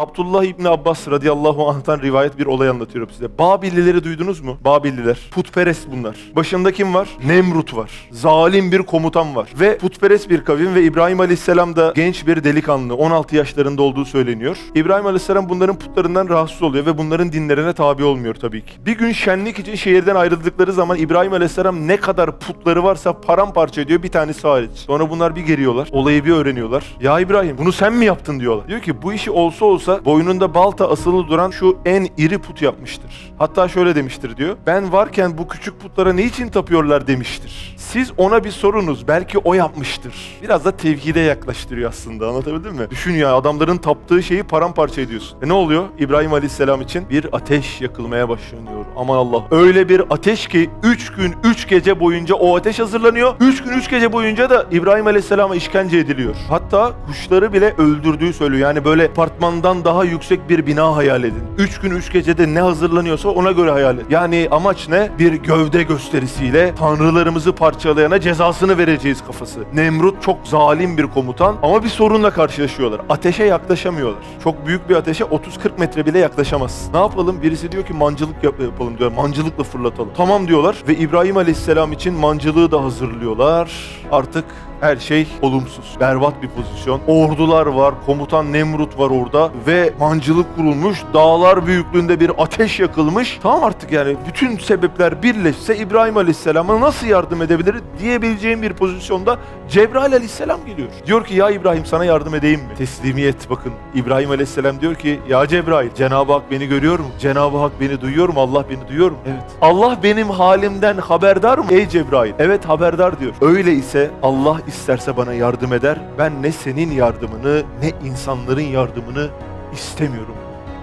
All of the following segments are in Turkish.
Abdullah İbni Abbas radıyallahu anh'tan rivayet bir olay anlatıyorum size. Babillileri duydunuz mu? Babilliler. Putperest bunlar. Başında kim var? Nemrut var. Zalim bir komutan var. Ve putperest bir kavim ve İbrahim aleyhisselam da genç bir delikanlı. 16 yaşlarında olduğu söyleniyor. İbrahim aleyhisselam bunların putlarından rahatsız oluyor ve bunların dinlerine tabi olmuyor tabii ki. Bir gün şenlik için şehirden ayrıldıkları zaman İbrahim aleyhisselam ne kadar putları varsa paramparça ediyor bir tanesi hariç. Sonra bunlar bir geliyorlar. Olayı bir öğreniyorlar. Ya İbrahim bunu sen mi yaptın diyorlar. Diyor ki bu işi olsa olsa boynunda balta asılı duran şu en iri put yapmıştır. Hatta şöyle demiştir diyor. Ben varken bu küçük putlara ne için tapıyorlar demiştir. Siz ona bir sorunuz. Belki o yapmıştır. Biraz da tevhide yaklaştırıyor aslında. Anlatabildim mi? Düşün ya adamların taptığı şeyi paramparça ediyorsun. E ne oluyor? İbrahim Aleyhisselam için bir ateş yakılmaya başlanıyor. Aman Allah. Öyle bir ateş ki 3 gün 3 gece boyunca o ateş hazırlanıyor. 3 gün 3 gece boyunca da İbrahim Aleyhisselam'a işkence ediliyor. Hatta kuşları bile öldürdüğü söylüyor. Yani böyle apartmandan daha yüksek bir bina hayal edin. 3 gün 3 gecede ne hazırlanıyorsa ona göre hayal et. Yani amaç ne? Bir gövde gösterisiyle tanrılarımızı parçalayana cezasını vereceğiz kafası. Nemrut çok zalim bir komutan ama bir sorunla karşılaşıyorlar. Ateşe yaklaşamıyorlar. Çok büyük bir ateşe 30-40 metre bile yaklaşamaz. Ne yapalım? Birisi diyor ki mancılık yap- yapalım diyor. Mancılıkla fırlatalım. Tamam diyorlar ve İbrahim Aleyhisselam için mancılığı da hazırlıyorlar. Artık her şey olumsuz. Berbat bir pozisyon. Ordular var. Komutan Nemrut var orada. Ve mancılık kurulmuş. Dağlar büyüklüğünde bir ateş yakılmış. Tamam artık yani bütün sebepler birleşse İbrahim Aleyhisselam'a nasıl yardım edebilir diyebileceğim bir pozisyonda Cebrail Aleyhisselam geliyor. Diyor ki ya İbrahim sana yardım edeyim mi? Teslimiyet bakın. İbrahim Aleyhisselam diyor ki ya Cebrail Cenab-ı Hak beni görüyor mu? Cenab-ı Hak beni duyuyor mu? Allah beni duyuyor mu? Evet. Allah benim halimden haberdar mı? Ey Cebrail. Evet haberdar diyor. Öyle ise Allah isterse bana yardım eder. Ben ne senin yardımını ne insanların yardımını istemiyorum.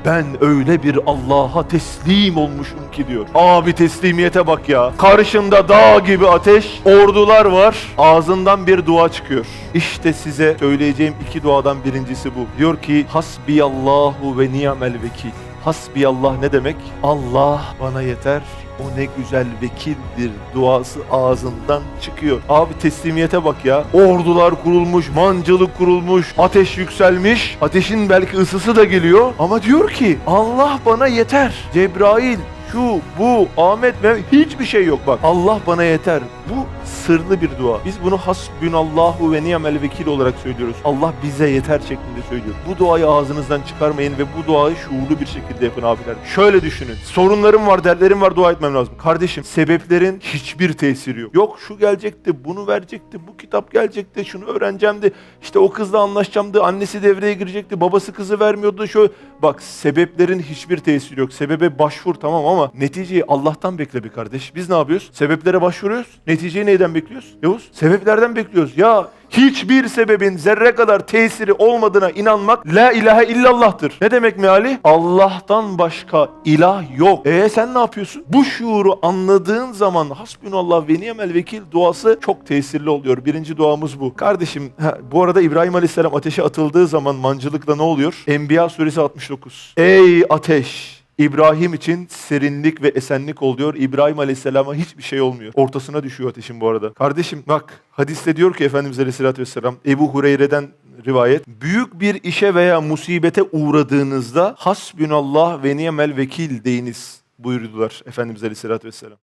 Ben öyle bir Allah'a teslim olmuşum ki diyor. Abi teslimiyete bak ya. Karşında dağ gibi ateş, ordular var. Ağzından bir dua çıkıyor. İşte size söyleyeceğim iki duadan birincisi bu. Diyor ki Hasbiyallahu ve ni'mel vekil. Hasbiyallah ne demek? Allah bana yeter. O ne güzel vekildir duası ağzından çıkıyor. Abi teslimiyete bak ya. Ordular kurulmuş, mancılık kurulmuş, ateş yükselmiş. Ateşin belki ısısı da geliyor. Ama diyor ki Allah bana yeter. Cebrail şu, bu, Ahmet, Mehmet hiçbir şey yok bak. Allah bana yeter. Bu sırlı bir dua. Biz bunu hasbunallahu ve ni'mel vekil olarak söylüyoruz. Allah bize yeter şeklinde söylüyor. Bu duayı ağzınızdan çıkarmayın ve bu duayı şuurlu bir şekilde yapın abiler. Şöyle düşünün. Sorunlarım var, dertlerim var, dua etmem lazım. Kardeşim, sebeplerin hiçbir tesiri yok. Yok şu gelecekti, bunu verecekti, bu kitap gelecekti, şunu öğreneceğimdi. İşte o kızla anlaşacağımdı, annesi devreye girecekti, babası kızı vermiyordu. Şöyle bak sebeplerin hiçbir tesiri yok. Sebebe başvur tamam ama neticeyi Allah'tan bekle bir kardeş. Biz ne yapıyoruz? Sebeplere başvuruyoruz. Neticeyi neyden bekliyoruz? Yavuz, sebeplerden bekliyoruz. Ya hiçbir sebebin zerre kadar tesiri olmadığına inanmak la ilahe illallah'tır. Ne demek meali? Allah'tan başka ilah yok. E sen ne yapıyorsun? Bu şuuru anladığın zaman hasbunallah ve ni'mel vekil duası çok tesirli oluyor. Birinci duamız bu. Kardeşim ha, bu arada İbrahim Aleyhisselam ateşe atıldığı zaman mancılıkla ne oluyor? Enbiya suresi 69. Ey ateş! İbrahim için serinlik ve esenlik oluyor. İbrahim Aleyhisselam'a hiçbir şey olmuyor. Ortasına düşüyor ateşin bu arada. Kardeşim bak hadiste diyor ki Efendimiz Aleyhisselatü Vesselam Ebu Hureyre'den rivayet. Büyük bir işe veya musibete uğradığınızda hasbünallah ve ni'mel vekil deyiniz buyurdular Efendimiz Aleyhisselatü Vesselam.